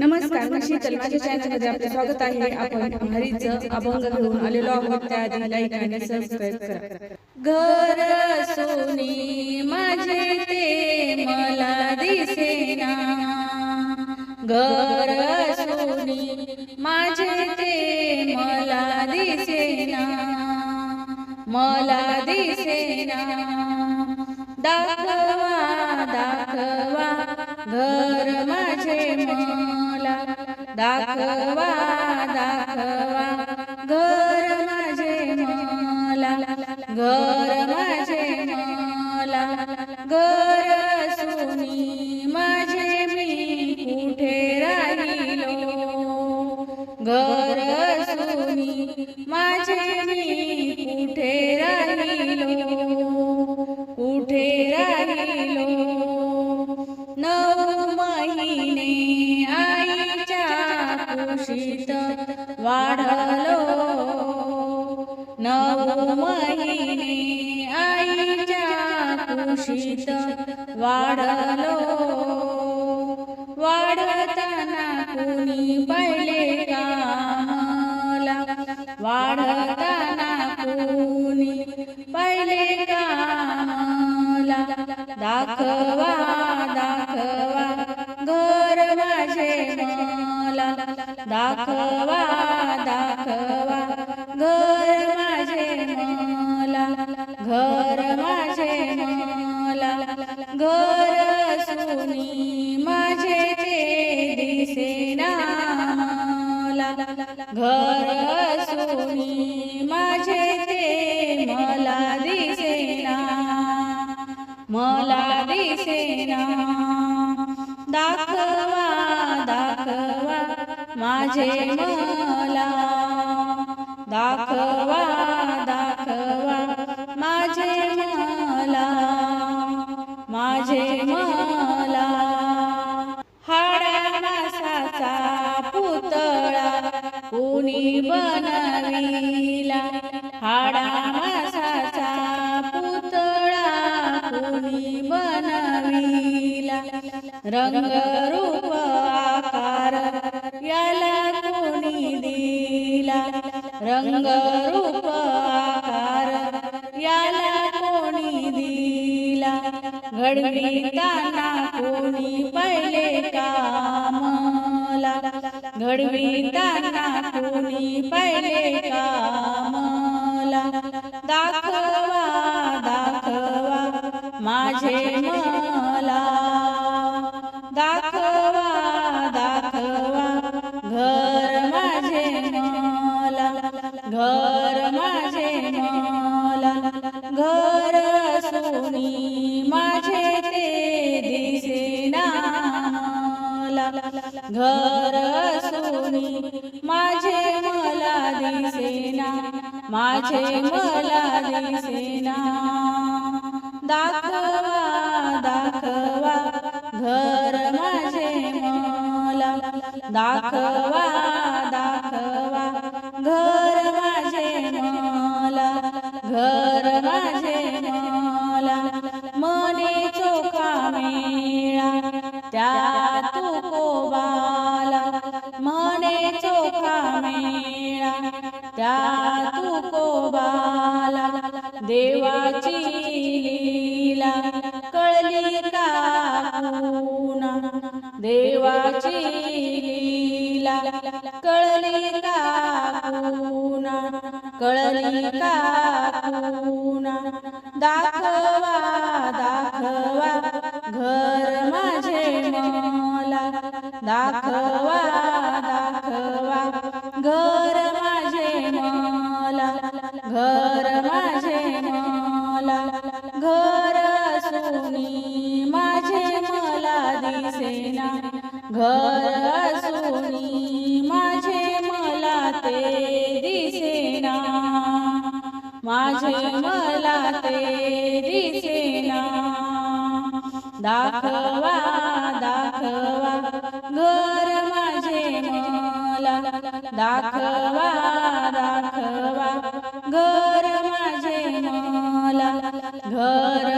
नमस्कार मी शीतल माझ्या चॅनलमध्ये आपले स्वागत आहे. आपण हरीचं अभंग घेऊन आलेलो आहोत. त्याआधी लाईक आणि सबस्क्राईब करा. घर सोनी माझे ते मला दिसेना. घर सोनी माझे ते मला दिसेना. मला दिसेना. दाखवा दाखवा. घर माझे दाखवा दाखवा घर माझे मला घर माझे मला घर सुनी माझे मी कुठे राहिलो? घर सुनी माझे मी कुठे राहिलो? कुठे राहिलो न शीत वाढलो. नऊ महिने आईच्या कुशीत वाढलो. वाढताना कुणी पाहिले का मला वाढताना कुणी पाहिले का मला दाखवा दाखवा दाखवा. घर माझे मला घर माझे मला घर सुनी माझे ते दिसेना मला घर सुनी माझे ते मला दिसेना मला दिसेना दाखवा दाखवा माझे मला दाखवा दाखवा. माझे मला माझे मला. हाडा मासाचा पुतळा कोणी बनविला? हाडा मासाचा पुतळा कोणी बनविला? रंग घडविताना कोणी पहिले कामला घडविताना कोणी पहिले कामला दाखवा दाखवा माझे मला माझे मला दिसेना दाखवा दाखवा घर माझे मला. दाखवा दाखवा घर माझे मला. घर माझे मला. मने चोखा मेळा त्या तू कोबाला. मने चोखा मेळा त्या तू देवाची लीला कळली का पुन्हा देवाची लीला कळली का पुन्हा कळली का पुन्हा दाखवा दाखवा घर माझे मला. दाखवा घर सुनी माझे मला ते दिसेना. माझे मला ते दिसेना. दाखवा दाखवा घर माझे मला. दाखवा दाखवा घर माझे मला. घर